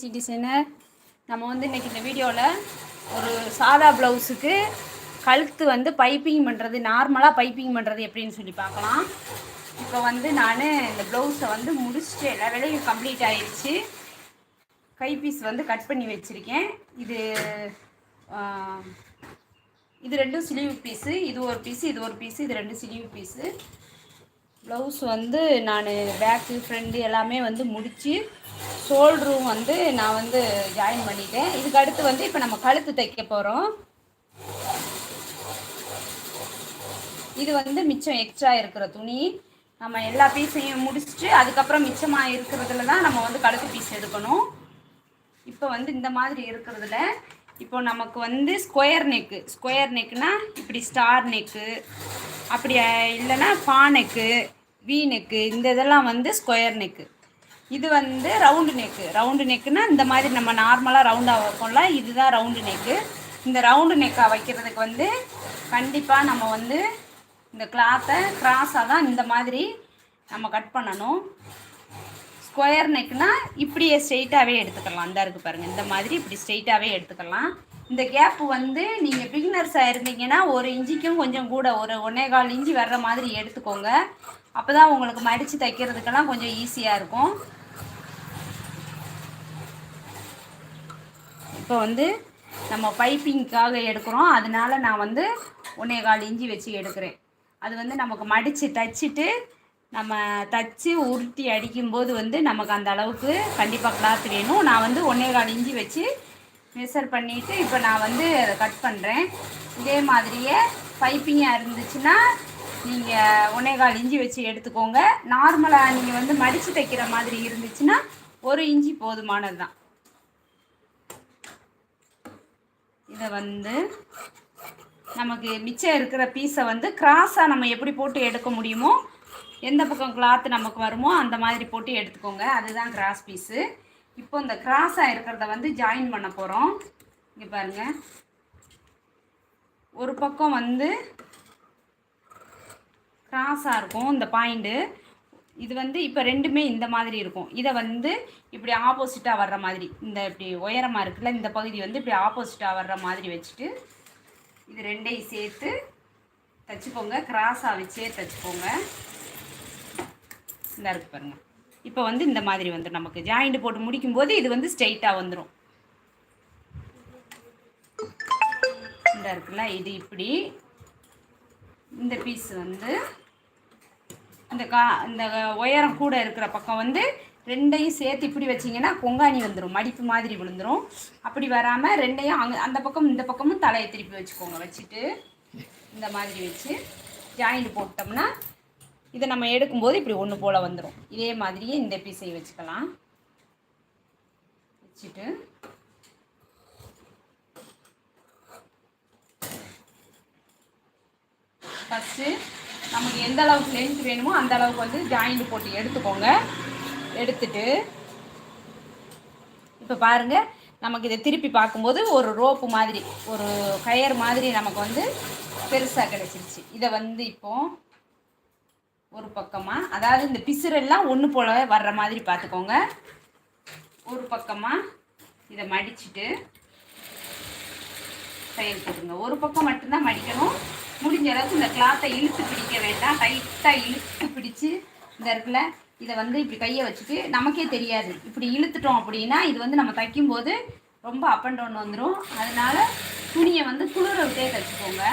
C designer நம்ம வந்து இன்றைக்கி இந்த வீடியோவில் ஒரு சாதா ப்ளவுஸுக்கு கழுத்து வந்து பைப்பிங் பண்ணுறது நார்மலாக பைப்பிங் பண்ணுறது எப்படின்னு சொல்லி பார்க்கலாம். இப்போ வந்து நான் இந்த ப்ளவுஸை வந்து முடிச்சுட்டு எல்லா வேலையும் கம்ப்ளீட் ஆயிடுச்சு கைப்பீஸ் வந்து கட் பண்ணி வச்சுருக்கேன். இது இது ரெண்டும் சிலிவு பீஸு இது ஒரு பீஸு இது ஒரு பீஸு இது ரெண்டு சிலிவு பீஸு. ப்ளவுஸ் வந்து நான் பேக்கு ஃப்ரண்ட்டு எல்லாமே வந்து முடித்து ஷோல்டரும் வந்து நான் வந்து ஜாயின் பண்ணிட்டேன். இதுக்கு அடுத்து வந்து இப்போ நம்ம கழுத்து தைக்க போகிறோம் இது வந்து மிச்சம் எக்ஸ்ட்ரா இருக்கிற துணி. நம்ம எல்லா பீஸையும் முடிச்சுட்டு அதுக்கப்புறம் மிச்சமாக இருக்கிறதுல தான் நம்ம வந்து கழுத்து பீஸ் எடுக்கணும். இப்போ வந்து இந்த மாதிரி இருக்கிறதுல இப்போ நமக்கு வந்து ஸ்கொயர் நெக்கு ஸ்கொயர் நெக்குனா இப்படி ஸ்டார் நெக்கு அப்படி இல்லைன்னா பா நெக்கு வி நெக்கு இந்த இதெல்லாம் வந்து ஸ்கொயர் நெக்கு இது வந்து ரவுண்டு நெக்கு ரவுண்டு நெக்குனா இந்த மாதிரி நம்ம நார்மலாக ரவுண்டாக வைப்போம்ல இதுதான் ரவுண்டு நெக்கு இந்த ரவுண்டு நெக்காக வைக்கிறதுக்கு வந்து கண்டிப்பாக நம்ம வந்து இந்த கிளாத்தை கிராஸாக தான் இந்த மாதிரி நம்ம கட் பண்ணணும். ஸ்கொயர் நெக்னா இப்படியே ஸ்ட்ரெயிட்டாகவே எடுத்துக்கலாம். அந்த இருக்கு பாருங்கள் இந்த மாதிரி இப்படி ஸ்ட்ரெயிட்டாகவே எடுத்துக்கலாம். இந்த கேப்பு வந்து நீங்கள் பிகினர்ஸாக இருந்தீங்கன்னா ஒரு இன்ச்சிக்கும் கொஞ்சம் கூட ஒரு ஒன்னே கால் இஞ்சி வர்ற மாதிரி எடுத்துக்கோங்க. அப்போ தான் உங்களுக்கு மடித்து தைக்கிறதுக்கெல்லாம் கொஞ்சம் ஈஸியாக இருக்கும். இப்போ வந்து நம்ம பைப்பிங்க்காக எடுக்கிறோம். அதனால நான் வந்து ஒன்னே கால் இஞ்சி வச்சு எடுக்கிறேன். அது வந்து நமக்கு மடித்து தைச்சிட்டு நம்ம தச்சு உருட்டி அடிக்கும்போது வந்து நமக்கு அந்த அளவுக்கு கண்டிப்பாக கிளாத் வேணும். நான் வந்து ஒன்னே கால் இஞ்சி வச்சு மெஷர் பண்ணிவிட்டு இப்போ நான் வந்து கட் பண்ணுறேன் இதே மாதிரியே பைப்பிங்காக இருந்துச்சுன்னா நீங்கள் ஒன்றே கால் இஞ்சி வச்சு எடுத்துக்கோங்க. நார்மலாக நீங்கள் வந்து மடித்து தைக்கிற மாதிரி இருந்துச்சுன்னா ஒரு இஞ்சி போதுமானது தான் இதை வந்து நமக்கு மிச்சம் இருக்கிற பீஸை வந்து கிராஸாக நம்ம எப்படி போட்டு எடுக்க முடியுமோ எந்த பக்கம் கிளாத் நமக்கு வருமோ அந்த மாதிரி போட்டு எடுத்துக்கோங்க. அதுதான் கிராஸ் பீஸு இப்போ இந்த கிராஸாக இருக்கிறத வந்து ஜாயின் பண்ண போகிறோம் இங்கே பாருங்க. ஒரு பக்கம் வந்து கிராஸாக இருக்கும் இந்த பாயிண்ட்டு இது வந்து இப்போ ரெண்டுமே இந்த மாதிரி இருக்கும். இதை வந்து இப்படி ஆப்போசிட்டாக வர்ற மாதிரி இந்த இப்படி உயரமாக இருக்குல்ல இந்த பகுதி வந்து இப்படி ஆப்போசிட்டாக வர்ற மாதிரி வச்சுட்டு இது ரெண்டையும் சேர்த்து தைச்சிக்கோங்க. கிராஸாக வச்சே தைச்சிக்கோங்க. இந்த இருக்குது பாருங்கள் இப்போ வந்து இந்த மாதிரி வந்து நமக்கு ஜாயிண்ட் போட்டு முடிக்கும்போது இது வந்து ஸ்ட்ரெயிட்டாக வந்துடும் இந்த இருக்குல்ல இது இப்படி. இந்த பீஸ் வந்து இந்த கா இந்த உயரம் கூட இருக்கிற பக்கம் வந்து ரெண்டையும் சேர்த்து இப்படி வச்சிங்கன்னா கொங்காணி வந்துடும் மடிப்பு மாதிரி விழுந்துரும். அப்படி வராமல் ரெண்டையும் அங்கே அந்த பக்கம் இந்த பக்கமும் தலையை திருப்பி வச்சுக்கோங்க. வச்சுட்டு இந்த மாதிரி வச்சு ஜாயிண்ட் போட்டோம்னா இதை நம்ம எடுக்கும்போது இப்படி ஒன்று போல் வந்துடும் இதே மாதிரியே இந்த பீஸை வச்சுக்கலாம். வச்சுட்டு. ஃபஸ்ட்டு நமக்கு எந்த அளவுக்கு லென்த் வேணுமோ அந்த அளவுக்கு வந்து ஜாயிண்ட் போட்டு எடுத்துக்கோங்க. எடுத்துட்டு இப்போ பாருங்க நமக்கு இதை திருப்பி பார்க்கும்போது ஒரு ரோப்பு மாதிரி ஒரு கயர் மாதிரி நமக்கு வந்து பெருசாக கிடச்சிருச்சு. இதை வந்து இப்போது ஒரு பக்கமாக அதாவது இந்த பிசுரெல்லாம் ஒன்று போலவே வர்ற மாதிரி பார்த்துக்கோங்க ஒரு பக்கமாக இதை மடிச்சிட்டு தையல் போட்டுருங்க ஒரு பக்கம் மட்டும்தான் மடிக்கணும். முடிஞ்ச அளவுக்கு இந்த கிளாத்தை இழுத்து பிடிக்க வேண்டாம். டைட்டாக இழுத்து பிடிச்சு இந்த இடத்துல இதை வந்து இப்படி கையை வச்சுட்டு நமக்கே தெரியாது. இப்படி இழுத்துட்டோம் அப்படின்னா இது வந்து நம்ம தைக்கும்போது ரொம்ப அப் அண்ட் டவுன் வந்துடும் அதனால துணியை வந்து குளிர விட்டே தைச்சுக்கோங்க.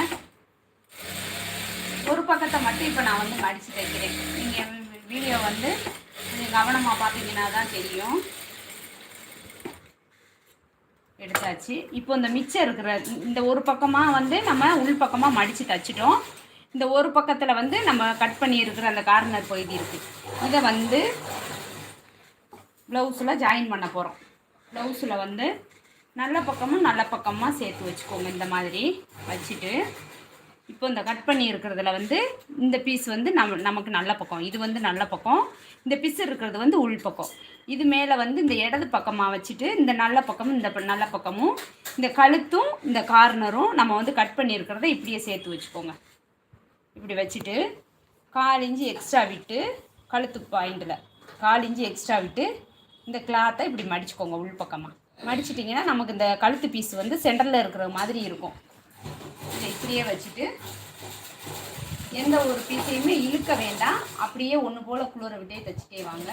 ஒரு பக்கத்தை மட்டும் இப்போ நான் வந்து மடித்து தைக்கிறேன் நீங்கள் வீடியோ வந்து கொஞ்சம் கவனமாக பார்த்தீங்கன்னா தான் தெரியும். எடுத்தாச்சு. இப்போ இந்த மிச்சம் இருக்கிற இந்த ஒரு பக்கமாக வந்து நம்ம உள் பக்கமாக மடித்து தைச்சிட்டோம். இந்த ஒரு பக்கத்தில் வந்து நம்ம கட் பண்ணி இருக்கிற அந்த கார்னர் பகுதி இருக்குது இதை வந்து ப்ளவுஸில் ஜாயின் பண்ண போகிறோம் ப்ளவுஸில் வந்து நல்ல பக்கமும் நல்ல பக்கமாக சேர்த்து வச்சுக்கோங்க இந்த மாதிரி வச்சுட்டு. இப்போ இந்த கட் பண்ணி இருக்கிறதுல வந்து இந்த பீஸ் வந்து நம் நமக்கு நல்ல பக்கம். இது வந்து நல்ல பக்கம். இந்த பீஸ் இருக்கிறது வந்து உள் பக்கம். இது மேலே வந்து இந்த இடது பக்கமாக வச்சுட்டு இந்த நல்ல பக்கமும் இந்த ப- நல்ல பக்கமும் இந்த கழுத்தும் இந்த கார்னரும் நம்ம வந்து கட் பண்ணியிருக்கிறத இப்படியே சேர்த்து வச்சுக்கோங்க. இப்படி வச்சுட்டு கால் இஞ்சி எக்ஸ்ட்ரா விட்டு கழுத்து பாயிண்டில் கால் இஞ்சி எக்ஸ்ட்ரா விட்டு இந்த கிளாத்தை இப்படி மடிச்சுக்கோங்க உள் பக்கமாக மடிச்சிட்டிங்கன்னா நமக்கு இந்த கழுத்து பீஸ் வந்து சென்டரில் இருக்கிற மாதிரி இருக்கும். இப்படியே வச்சுட்டு எந்த ஒரு பீஸையுமே இழுக்க வேண்டாம். அப்படியே ஒன்று போல் குளிர விட்டே தைச்சிட்டே வாங்க.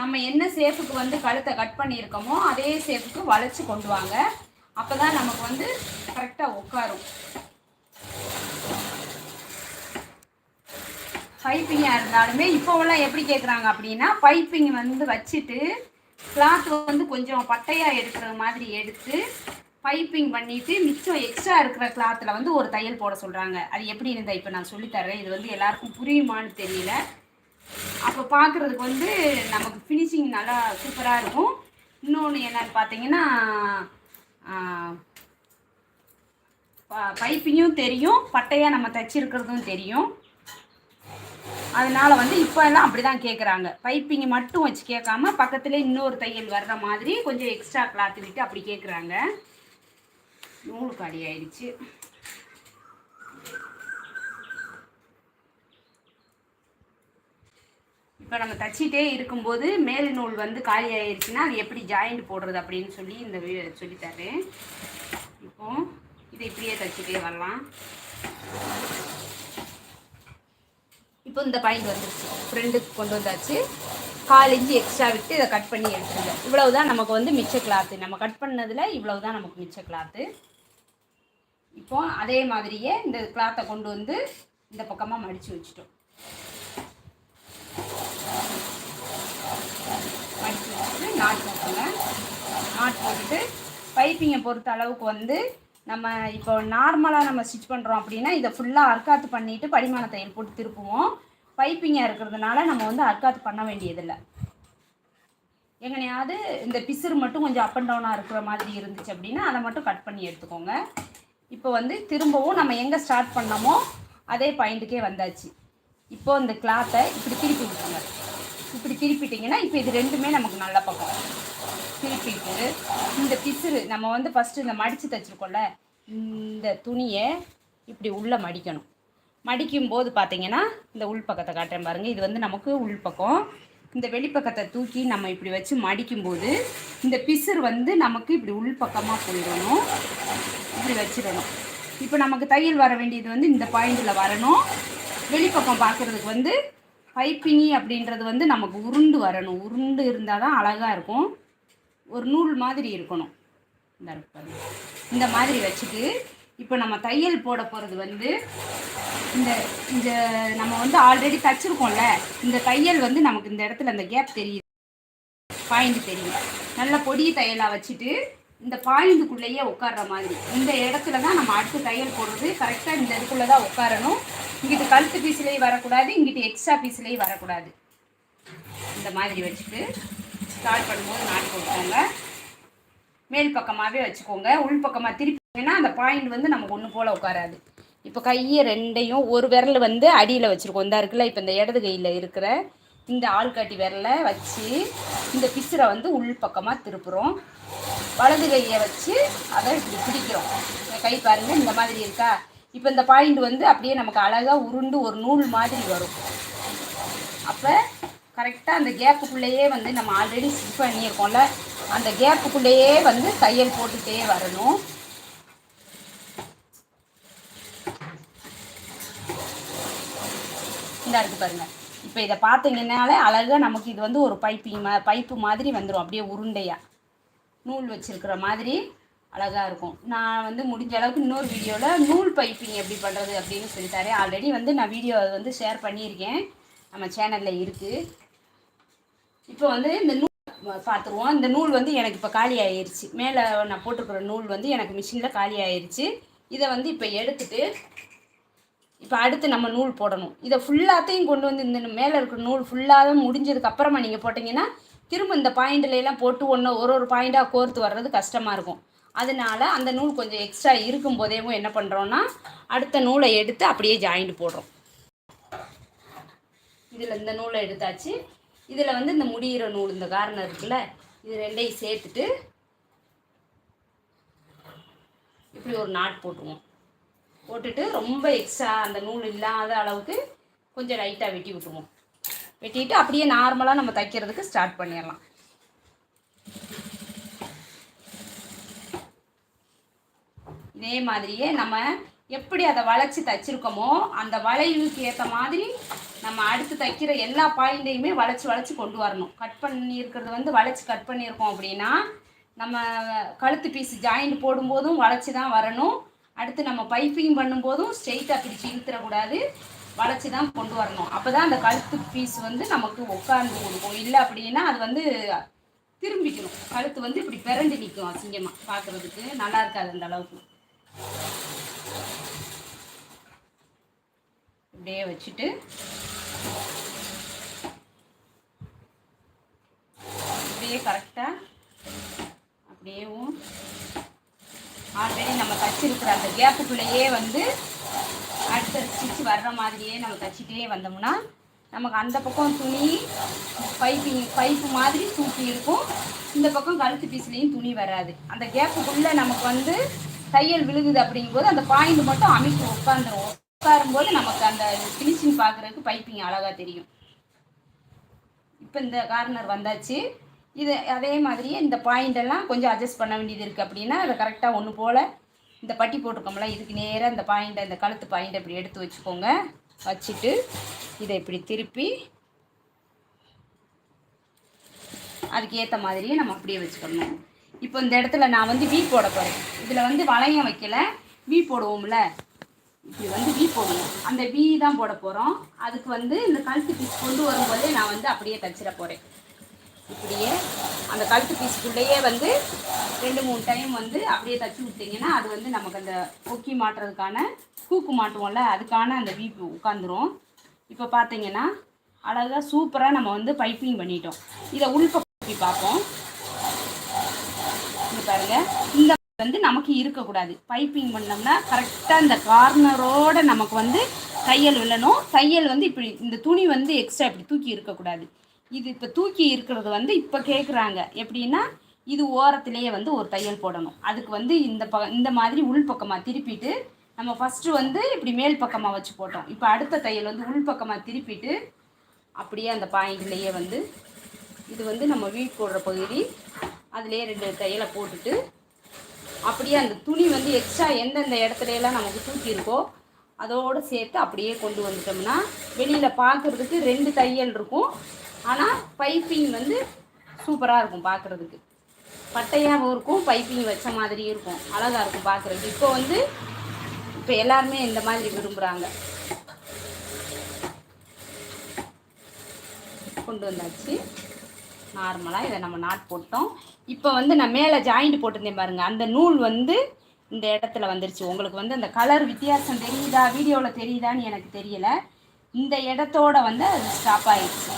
நம்ம என்ன சேஃபுக்கு வந்து கழுத்தை கட் பண்ணியிருக்கோமோ அதே சேஃபுக்கு வளைச்சு கொண்டு வாங்க. அப்போ தான் நமக்கு வந்து கரெக்டாக உட்காரும். பைப்பிங்காக இருந்தாலுமே இப்போவெல்லாம் எப்படி கேட்குறாங்க அப்படின்னா பைப்பிங் வந்து வச்சுட்டு கிளாத் வந்து கொஞ்சம் பட்டையாக எடுக்கிற மாதிரி எடுத்து பைப்பிங் பண்ணிட்டு மிச்சம் எக்ஸ்ட்ரா இருக்கிற கிளாத்தில் வந்து ஒரு தையல் போட சொல்கிறாங்க அது எப்படி இருந்தால் இப்போ நான் சொல்லித்தரேன் இது வந்து எல்லாருக்கும் புரியுமான்னு தெரியல. அப்போ பார்க்குறதுக்கு வந்து நமக்கு ஃபினிஷிங் நல்லா சூப்பராக இருக்கும். இன்னொன்று என்னன்னு பார்த்தீங்கன்னா பைப்பிங்கும் தெரியும். பட்டையாக நம்ம தைச்சிருக்கிறதும் தெரியும். அதனால் வந்து இப்போ எல்லாம் அப்படி தான் கேட்குறாங்க பைப்பிங் மட்டும் வச்சு கேட்காம பக்கத்துலேயே இன்னொரு தையல் வர்ற மாதிரி கொஞ்சம் எக்ஸ்ட்ரா கிளாத் விட்டு அப்படி கேட்குறாங்க நூல் காடி ஆயிடுச்சு. இப்போ நம்ம தச்சிட்டே இருக்கும்போது மேல் நூல் வந்து காலி ஆயிடுச்சுன்னா அது எப்படி ஜாயிண்ட் போடுறது அப்படின்னு சொல்லி இந்த வீ- சொல்லித்தரேன். இப்போ இதை இப்படியே தச்சிட்டே வரலாம். இப்போ இந்த பாயிண்ட் வந்துருச்சு. ஃப்ரெண்டுக்கு கொண்டு வந்தாச்சு. கால் இஞ்சி எக்ஸ்ட்ரா விட்டு இதை கட் பண்ணி எடுத்துருங்க. இவ்வளவு தான் நமக்கு வந்து மிச்ச கிளாத்து நம்ம கட் பண்ணதில் இவ்வளவு தான் நமக்கு மிச்ச கிளாத்து இப்போ அதே மாதிரியே இந்த கிளாத்தை கொண்டு வந்து இந்த பக்கமாக மடித்து வச்சுட்டோம். மடித்து வச்சுட்டு நாட் போட்டுங்க. நாட் போட்டுட்டு பைப்பிங்கை பொறுத்த அளவுக்கு வந்து நம்ம இப்போ நார்மலாக நம்ம ஸ்டிச் பண்ணுறோம் அப்படின்னா இதை ஃபுல்லாக அர்க்காத்து பண்ணிவிட்டு படிமான தையல் போட்டு திருப்புவோம். பைப்பிங்காக இருக்கிறதுனால நம்ம வந்து அர்க்காத்து பண்ண வேண்டியதில்லை. எங்கனையாவது இந்த பிசுறு மட்டும் கொஞ்சம் அப் அண்ட் டவுனாக இருக்கிற மாதிரி இருந்துச்சு அப்படின்னா அதை மட்டும் கட் பண்ணி எடுத்துக்கோங்க. இப்போ வந்து திரும்பவும் நம்ம எங்கே ஸ்டார்ட் பண்ணோமோ அதே பாயிண்ட்டுக்கே வந்தாச்சு. இப்போ இந்த கிளாத்தை இப்படி திருப்பிவிட்டுங்க இப்படி திருப்பிட்டிங்கன்னா இப்போ இது ரெண்டுமே நமக்கு நல்ல பக்கம். திருப்பிட்டு இந்த பிசுறு நம்ம வந்து ஃபஸ்ட்டு இந்த மடித்து தைச்சிருக்கோம்ல இந்த துணியை இப்படி உள்ளே மடிக்கணும். மடிக்கும் போது பார்த்தீங்கன்னா இந்த உள்பக்கத்தை காட்டுறேன் பாருங்கள் இது வந்து நமக்கு உள்பக்கம். இந்த வெளிப்பக்கத்தை தூக்கி நம்ம இப்படி வச்சு மடிக்கும்போது இந்த பிசுறு வந்து நமக்கு இப்படி உள்பக்கமாக போயிடணும். வச்சிடணும். இப்போ நமக்கு தையல் வர வேண்டியது வந்து இந்த பாயிண்டில் வரணும். வெளிப்பக்கம் பார்க்குறதுக்கு வந்து பைப்பிங்கி அப்படின்றது வந்து நமக்கு உருண்டு வரணும். உருண்டு இருந்தால் தான் அழகாக இருக்கும். ஒரு நூல் மாதிரி இருக்கணும். இந்த இந்த மாதிரி வச்சுட்டு இப்போ நம்ம தையல் போட போகிறது வந்து இந்த இந்த நம்ம வந்து ஆல்ரெடி தச்சிருக்கோம்ல இந்த தையல் வந்து நமக்கு இந்த இடத்துல அந்த கேப் தெரியுது. பாயிண்ட் தெரியும் நல்ல பொடி தையலாக வச்சுட்டு இந்த பாயிண்ட்டுக்குள்ளேயே உட்கார்ற மாதிரி. இந்த இடத்துல தான் நம்ம அடுத்து தையல் போடுறது. கரெக்டாக இந்த இதுக்குள்ளே தான் உட்காரணும். இங்கிட்டு கழுத்து பீஸ்லேயும் வரக்கூடாது இங்கிட்டு எக்ஸ்ட்ரா பீஸ்லேயும் வரக்கூடாது. இந்த மாதிரி வச்சுட்டு ஸ்டார்ட் பண்ணும்போது நாட்டு கொடுத்தாங்க மேல் பக்கமாகவே வச்சுக்கோங்க. உள் பக்கமாக திருப்பிங்கன்னா அந்த பாயிண்ட் வந்து நமக்கு ஒன்று போல் உட்காராது. இப்போ கையை ரெண்டையும் ஒரு விரல் வந்து அடியில் வச்சுருக்கோம். இந்த இருக்குல்ல இப்போ இந்த இடது கையில் இருக்கிற இந்த ஆள்காட்டி விரலை வச்சு இந்த பிசுரை வந்து உள் பக்கமாக திருப்புறோம். வலது கையை வச்சு அதை இப்படி பிடிக்கிறோம். இந்த கை பாருங்கள் இந்த மாதிரி இருக்கா? இப்போ இந்த பாயிண்ட் வந்து அப்படியே நமக்கு அழகாக உருண்டு ஒரு நூல் மாதிரி வரும். அப்போ கரெக்டாக அந்த கேப்புக்குள்ளேயே வந்து நம்ம ஆல்ரெடி ஸ்டிச் பண்ணியிருக்கோம்ல அந்த கேப்புக்குள்ளேயே வந்து தையல் போட்டுகிட்டே வரணும். இந்த இருக்கு பாருங்கள் இப்போ இதை பார்த்தீங்கன்னாலே அழகாக நமக்கு இது வந்து ஒரு பைப்பிங் மா பைப்பு மாதிரி வந்துடும் அப்படியே உருண்டையாக நூல் வச்சுருக்கிற மாதிரி அழகாக இருக்கும். நான் வந்து முடிஞ்ச அளவுக்கு இன்னொரு வீடியோவில் நூல் பைப்பிங் எப்படி பண்ணுறது அப்படின்னு சொல்லித்தரேன் ஆல்ரெடி வந்து நான் வீடியோ வந்து ஷேர் பண்ணியிருக்கேன். நம்ம சேனலில் இருக்குது இப்போ வந்து இந்த நூல் பார்த்துருவோம். இந்த நூல் வந்து எனக்கு இப்போ காலி ஆயிருச்சு. மேலே நான் போட்டிருக்கிற நூல் வந்து எனக்கு மிஷினில் காலி ஆயிடுச்சு இதை வந்து இப்போ எடுத்துட்டு இப்போ அடுத்து நம்ம நூல் போடணும். இதை ஃபுல்லாத்தையும் கொண்டு வந்து இந்த மேலே இருக்கிற நூல் ஃபுல்லாக முடிஞ்சதுக்கு அப்புறமா நீங்கள் போட்டிங்கன்னா திரும்ப இந்த பாயிண்ட்டுலலாம் போட்டு ஒன்று ஒரு ஒரு பாயிண்ட்டாக கோர்த்து வர்றது கஷ்டமாக இருக்கும். அதனால அந்த நூல் கொஞ்சம் எக்ஸ்ட்ரா இருக்கும் போதேவும் என்ன பண்ணுறோன்னா அடுத்த நூலை எடுத்து அப்படியே ஜாயிண்ட் போடுறோம். இதில் இந்த நூலை எடுத்தாச்சு. இதில் வந்து இந்த முடிகிற நூல் இந்த காரணம் இருக்குல்ல இது ரெண்டையும் சேர்த்துட்டு இப்படி ஒரு நாட் போட்டுருவோம். போட்டுட்டு ரொம்ப எக்ஸ்ட்ரா அந்த நூல் இல்லாத அளவுக்கு கொஞ்சம் லைட்டாக வெட்டி விட்டுருவோம். வெட்டிட்டு அப்படியே நார்மலாக நம்ம தைக்கிறதுக்கு ஸ்டார்ட் பண்ணிடலாம். இதே மாதிரியே நம்ம எப்படி அதை வளைச்சி தைச்சிருக்கோமோ அந்த வளைவுக்கு ஏற்ற மாதிரி நம்ம அடுத்து தைக்கிற எல்லா பாயிண்டையுமே வளைச்சி வளைச்சி கொண்டு வரணும். கட் பண்ணியிருக்கிறது வந்து வளைச்சி கட் பண்ணியிருக்கோம் அப்படின்னா நம்ம கழுத்து பீஸ் ஜாயிண்ட் போடும்போதும் வளைச்சி தான் வரணும். அடுத்து நம்ம பைப்பிங் பண்ணும்போதும் ஸ்ட்ரெயிட்டாக பிடிச்சி இழுத்துடக்கூடாது வளைச்சி தான் கொண்டு வரணும். அப்போ தான் அந்த கழுத்து பீஸ் வந்து நமக்கு உட்காந்து கொடுக்கும். இல்லை அப்படின்னா அது வந்து திரும்பிக்கணும். கழுத்து வந்து இப்படி பிறண்டு நிற்கும் அசிங்கமாக பார்க்குறதுக்கு. நல்லா இருக்காது அந்த அளவுக்கு. இப்படியே வச்சுட்டு அப்படியே கரெக்டாக அப்படியேவும் ஆல்ரெடி நம்ம தச்சிருக்கிற அந்த கேப்புக்குள்ளேயே வந்து அடுத்த ஸ்டிச் வர்ற மாதிரியே நம்ம தச்சிட்டே வந்தோம்னா நமக்கு அந்த பக்கம் துணி பைப்பிங் பைப்பு மாதிரி தூக்கி இருக்கும். இந்த பக்கம் கழுத்து பீஸ்லேயும் துணி வராது. அந்த கேப்புக்குள்ளே நமக்கு வந்து தையல் விழுகுது அப்படிங்கும்போது அந்த பாயிண்ட் மட்டும் அமைப்பு உட்காந்துருவோம் உட்காரும்போது நமக்கு அந்த ஃபினிஷிங் பார்க்குறதுக்கு பைப்பிங் அழகாக தெரியும். இப்போ இந்த கார்னர் வந்தாச்சு. இது அதே மாதிரியே இந்த பாயிண்ட் எல்லாம் கொஞ்சம் அட்ஜஸ்ட் பண்ண வேண்டியது இருக்குது அப்படின்னா அதை கரெக்டாக ஒன்று போல் இந்த பட்டி போட்டிருக்கோம்ல இதுக்கு நேராக இந்த பாயிண்ட்டை இந்த கழுத்து பாயிண்ட்டை இப்படி எடுத்து வச்சுக்கோங்க. வச்சுட்டு இதை இப்படி திருப்பி அதுக்கு ஏற்ற மாதிரியே நம்ம அப்படியே வச்சுக்கணும். இப்போ இந்த இடத்துல நான் வந்து வீ போட போகிறேன் இதில் வந்து வளையம் வைக்கல. வீ போடுவோம்ல. இப்படி வந்து வீ போடணும். அந்த வீ தான் போட போகிறோம் அதுக்கு வந்து இந்த கழுத்து பீஸ் கொண்டு வரும்போதே நான் வந்து அப்படியே தச்சிட போகிறேன் இப்படியே அந்த கழுத்து பீஸுக்குள்ளேயே வந்து ரெண்டு மூணு டைம் வந்து அப்படியே தச்சு விட்டிங்கன்னா அது வந்து நமக்கு அந்த கொக்கி மாட்டுறதுக்கான கூக்கு மாட்டுவோம்ல அதுக்கான அந்த வீப்பு உட்காந்துரும் இப்போ பார்த்தீங்கன்னா அழகாக சூப்பராக நம்ம வந்து பைப்பிங் பண்ணிட்டோம். இதை உள்பக்கம் பார்ப்போம். இங்கே பாருங்கள் இந்த வந்து நமக்கு இருக்கக்கூடாது பைப்பிங் பண்ணோம்னா கரெக்டாக இந்த கார்னரோட நமக்கு வந்து தையல் விழணும். தையல் வந்து இப்படி இந்த துணி வந்து எக்ஸ்ட்ரா இப்படி தூக்கி இருக்கக்கூடாது இது இப்போ தூக்கி இருக்கிறது வந்து இப்போ கேட்குறாங்க எப்படின்னா இது ஓரத்துலேயே வந்து ஒரு தையல் போடணும். அதுக்கு வந்து இந்த ப இந்த மாதிரி உள் பக்கமாக திருப்பிட்டு நம்ம ஃபஸ்ட்டு வந்து இப்படி மேல் பக்கமாக வச்சு போட்டோம். இப்போ அடுத்த தையல் வந்து உள் பக்கமாக திருப்பிட்டு அப்படியே அந்த பாயிண்ட்லேயே வந்து இது வந்து நம்ம வீட் போடுற பகுதி அதுலேயே ரெண்டு தையலை போட்டுட்டு அப்படியே அந்த துணி வந்து எக்ஸ்ட்ரா எந்தெந்த இடத்துலலாம் நமக்கு தூக்கியிருக்கோ அதோடு சேர்த்து அப்படியே கொண்டு வந்துட்டோம்னா வெளியில் பார்க்குறதுக்கு ரெண்டு தையல் இருக்கும். ஆனால் பைப்பிங் வந்து சூப்பராக இருக்கும் பார்க்குறதுக்கு பட்டையாகவும் இருக்கும் பைப்பிங் வச்ச மாதிரி இருக்கும். அழகாக இருக்கும் பார்க்குறதுக்கு இப்போ வந்து இப்போ எல்லாருமே இந்த மாதிரி விரும்புகிறாங்க கொண்டு வந்தாச்சு. நார்மலாக இதை நம்ம நாட் போட்டோம். இப்போ வந்து நான் மேலே ஜாயிண்ட் போட்டிருந்தேன் பாருங்க. அந்த நூல் வந்து இந்த இடத்துல வந்துருச்சு. உங்களுக்கு வந்து அந்த கலர் வித்தியாசம் தெரியுதா? வீடியோவில் தெரியுதான்னு எனக்கு தெரியலை. இந்த இடத்தோட வந்து அது ஸ்டாப் ஆயிடுச்சு.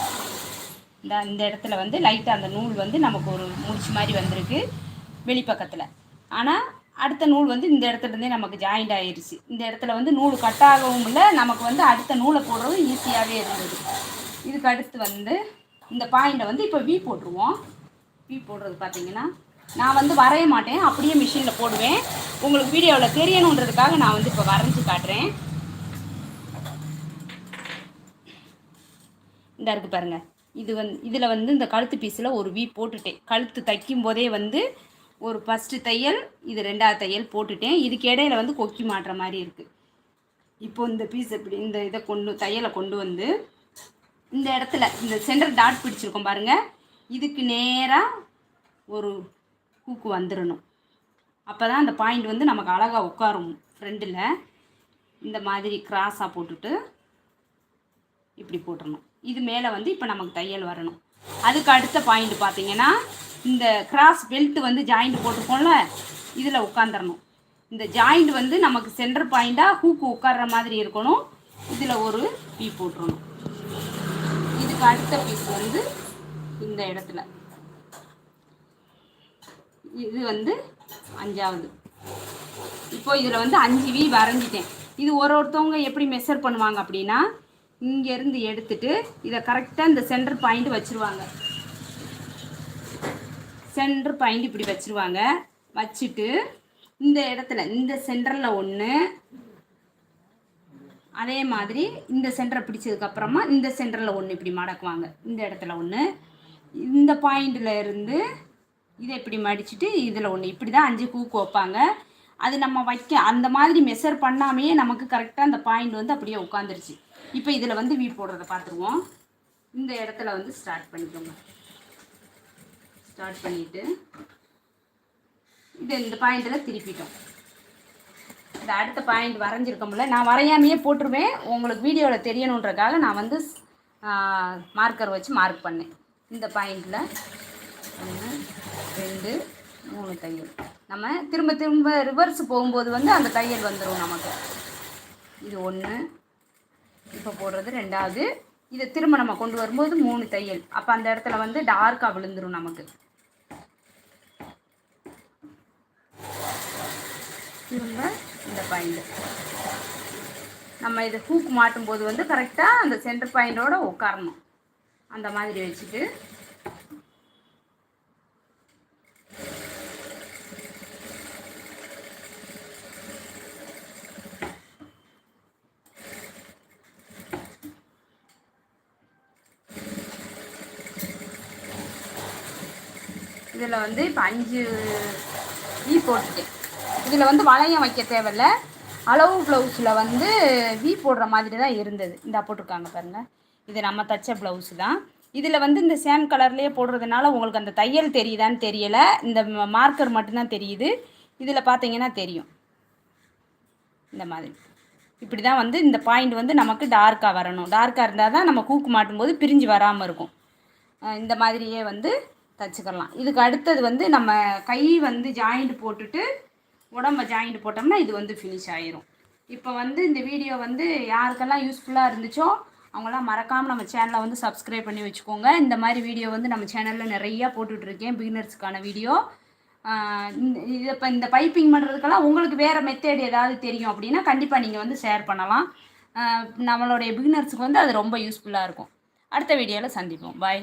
இந்த இந்த இடத்துல வந்து லைட்டாக அந்த நூல் வந்து நமக்கு ஒரு முடிச்சு மாதிரி வந்திருக்கு வெளிப்பக்கத்தில். ஆனால் அடுத்த நூல் வந்து இந்த இடத்துல இருந்தே நமக்கு ஜாயிண்ட் ஆகிருச்சு இந்த இடத்துல வந்து நூல் கட் ஆகவும் இல்லை நமக்கு வந்து அடுத்த நூலை போடுறது ஈஸியாகவே இருந்தது. இதுக்கு அடுத்து வந்து இந்த பாயிண்டை வந்து இப்போ வி போட்டுருவோம். வி போடுறது பார்த்தீங்கன்னா நான் வந்து வரைய மாட்டேன். அப்படியே மிஷினில் போடுவேன். உங்களுக்கு வீடியோவில் தெரியணுன்றதுக்காக நான் வந்து இப்போ வரைஞ்சி காட்டுறேன். இந்த இருக்குது பாருங்கள் இது வந் இதில் வந்து இந்த கழுத்து பீஸில் ஒரு வி போட்டுட்டேன். கழுத்து தைக்கும் போதே வந்து ஒரு ஃபஸ்ட்டு தையல் இது ரெண்டாவது தையல் போட்டுட்டேன். இதுக்கு இடையில வந்து கொக்கி மாட்டுற மாதிரி இருக்குது இப்போ இந்த பீஸ் இப்படி இந்த இதை கொண்டு தையலை கொண்டு வந்து இந்த இடத்துல இந்த சென்டர் டாட் பிடிச்சிருக்கோம் பாருங்க. இதுக்கு நேராக ஒரு ஹூக்கு வந்துடணும் அப்போ தான் அந்த பாயிண்ட் வந்து நமக்கு அழகாக உட்காரும் ஃப்ரெண்டில் இந்த மாதிரி கிராஸாக போட்டுட்டு இப்படி போட்டுடணும் இது மேலே வந்து இப்போ நமக்கு தையல் வரணும். அதுக்கு அடுத்த பாயிண்ட் பார்த்தீங்கன்னா இந்த கிராஸ் பெல்ட் வந்து ஜாயிண்ட் போட்டிருக்கோம்ல இதில் உட்காந்துடணும் இந்த ஜாயிண்ட் வந்து நமக்கு சென்டர் பாயிண்டாக ஹூக்கு உட்கார்ற மாதிரி இருக்கணும். இதில் ஒரு பீ போட்டுருணும் இதுக்கு அடுத்த பீஸ் வந்து இந்த இடத்துல. இது வந்து அஞ்சாவது. இப்போ இதில் வந்து அஞ்சு வி வரைஞ்சிட்டேன். இது ஒரு ஒருத்தவங்க எப்படி மெஷர் பண்ணுவாங்க அப்படின்னா இங்கேருந்து எடுத்துட்டு இதை கரெக்டாக இந்த சென்டர் பாயிண்ட் வச்சுருவாங்க. சென்டர் பாயிண்ட் இப்படி வச்சுருவாங்க. வச்சுட்டு இந்த இடத்துல இந்த சென்டரில் ஒன்று அதே மாதிரி இந்த சென்டரை பிடிச்சதுக்கப்புறமா இந்த சென்டரில் ஒன்று இப்படி மடக்குவாங்க. இந்த இடத்துல ஒன்று இந்த பாயிண்டில் இருந்து இதை இப்படி மடிச்சுட்டு இதில் ஒன்று இப்படி தான் அஞ்சு கூக்கு வைப்பாங்க. அது நம்ம வைக்க அந்த மாதிரி மெஷர் பண்ணாமையே நமக்கு கரெக்டாக அந்த பாயிண்ட் வந்து அப்படியே உட்காந்துருச்சு இப்போ இதில் வந்து வீ போடுறத பார்த்துருவோம் இந்த இடத்துல வந்து ஸ்டார்ட் பண்ணிக்கோங்க. ஸ்டார்ட் பண்ணிவிட்டு இது இந்த பாயிண்டில் திருப்பிட்டோம். இந்த அடுத்த பாயிண்ட் வரைஞ்சிருக்கோம்ல நான் வரையாமையே போட்டுருவேன். உங்களுக்கு வீடியோவில் தெரியணுன்றக்காக நான் வந்து மார்க்கர் வச்சு மார்க் பண்ணேன். இந்த பாயிண்டில் ஒன்று ரெண்டு மூணு தையல். நம்ம திரும்ப திரும்ப ரிவர்ஸ் போகும்போது வந்து அந்த தையல் வந்துடும் நமக்கு. இது ஒன்று இப்போ போடுறது ரெண்டாவது. இதை திரும்ப நம்ம கொண்டு வரும்போது மூணு தையல். அப்போ அந்த இடத்துல வந்து டார்க்காக விழுந்துரும் நமக்கு. திரும்ப இந்த பாயிண்ட் நம்ம இதை ஹூக் மாட்டும் போது வந்து கரெக்டாக அந்த சென்டர் பாயிண்டோட உட்காரணும். அந்த மாதிரி வச்சுட்டு இதில் வந்து இப்போ அஞ்சு வி போட்டுட்டேன் இதில் வந்து வளையம் வைக்க தேவையில்ல. அளவு ப்ளவுஸில் வந்து வி போடுற மாதிரி தான் இருந்தது. இந்த போட்டிருக்காங்க பாருங்கள் இது நம்ம தச்ச ப்ளவுஸ் தான். இதில் வந்து இந்த சேம் கலர்லேயே போடுறதுனால உங்களுக்கு அந்த தையல் தெரியுதான்னு தெரியலை. இந்த மார்க்கர் மட்டும்தான் தெரியுது. இதில் பார்த்தீங்கன்னா தெரியும். இந்த மாதிரி. இப்படி தான் வந்து இந்த பாயிண்ட் வந்து நமக்கு டார்க்காக வரணும். டார்க்காக இருந்தால் தான் நம்ம கூக்கு மாட்டும் போது பிரிஞ்சு வராமல் இருக்கும். இந்த மாதிரியே வந்து தச்சுக்கலாம் இதுக்கு அடுத்தது வந்து நம்ம கை வந்து ஜாயிண்ட் போட்டுட்டு உடம்ப ஜாயிண்ட் போட்டோம்னா இது வந்து ஃபினிஷ் ஆயிரும். இப்போ வந்து இந்த வீடியோ வந்து யாருக்கெல்லாம் யூஸ்ஃபுல்லாக இருந்துச்சோ அவங்களாம் மறக்காமல் நம்ம சேனலை வந்து சப்ஸ்கிரைப் பண்ணி வச்சுக்கோங்க. இந்த மாதிரி வீடியோ வந்து நம்ம சேனலில் நிறையா போட்டுட்ருக்கேன் பிகினர்ஸுக்கான வீடியோ இந்த இது இப்போ இந்த பைப்பிங் பண்ணுறதுக்கெல்லாம் உங்களுக்கு வேறு மெத்தேட் ஏதாவது தெரியும் அப்படின்னா கண்டிப்பாக நீங்கள் வந்து ஷேர் பண்ணலாம். நம்மளுடைய பிகினர்ஸுக்கு வந்து அது ரொம்ப யூஸ்ஃபுல்லாக இருக்கும். அடுத்த வீடியோவில் சந்திப்போம். பாய்